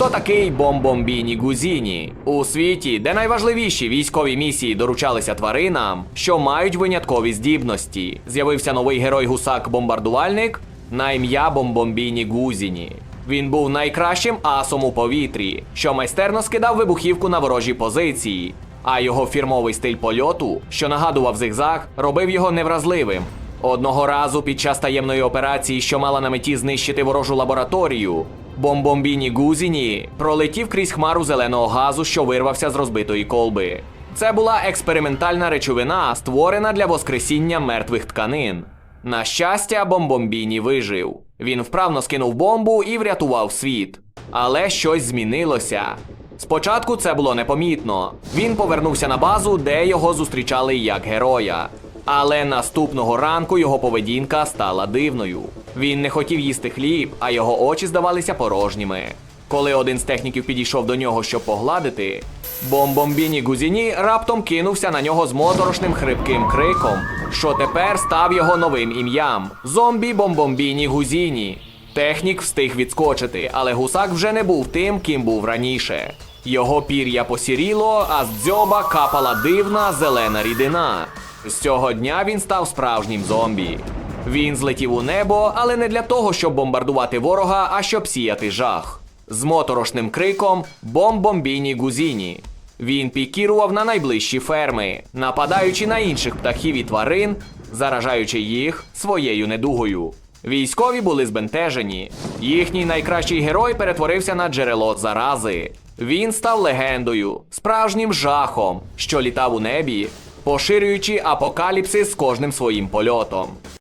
Хто такий Бомбомбіні Гузіні? У світі, де найважливіші військові місії доручалися тваринам, що мають виняткові здібності, з'явився новий герой гусак-бомбардувальник на ім'я Бомбомбіні Гузіні. Він був найкращим асом у повітрі, що майстерно скидав вибухівку на ворожі позиції. А його фірмовий стиль польоту, що нагадував зигзаг, робив його невразливим. Одного разу під час таємної операції, що мала на меті знищити ворожу лабораторію, бомбомбіні Гузіні пролетів крізь хмару зеленого газу, що вирвався з розбитої колби. Це була експериментальна речовина, створена для воскресіння мертвих тканин. На щастя, бомбомбіні вижив. Він вправно скинув бомбу і врятував світ. Але щось змінилося. Спочатку це було непомітно. Він повернувся на базу, де його зустрічали як героя. Але наступного ранку його поведінка стала дивною. Він не хотів їсти хліб, а його очі здавалися порожніми. Коли один з техніків підійшов до нього, щоб погладити, бомбомбіні Гузіні раптом кинувся на нього з моторошним хрипким криком, що тепер став його новим ім'ям зомбі бомбомбіні Гузіні. Технік встиг відскочити, але гусак вже не був тим, ким був раніше. Його пір'я посіріло, а з дзьоба капала дивна зелена рідина. З цього дня він став справжнім зомбі. Він злетів у небо, але не для того, щоб бомбардувати ворога, а щоб сіяти жах. З моторошним криком бомбомбіні гузіні. Він пікірував на найближчі ферми, нападаючи на інших птахів і тварин, заражаючи їх своєю недугою. Військові були збентежені. Їхній найкращий герой перетворився на джерело зарази. Він став легендою, справжнім жахом, що літав у небі, поширюючи апокаліпсис з кожним своїм польотом.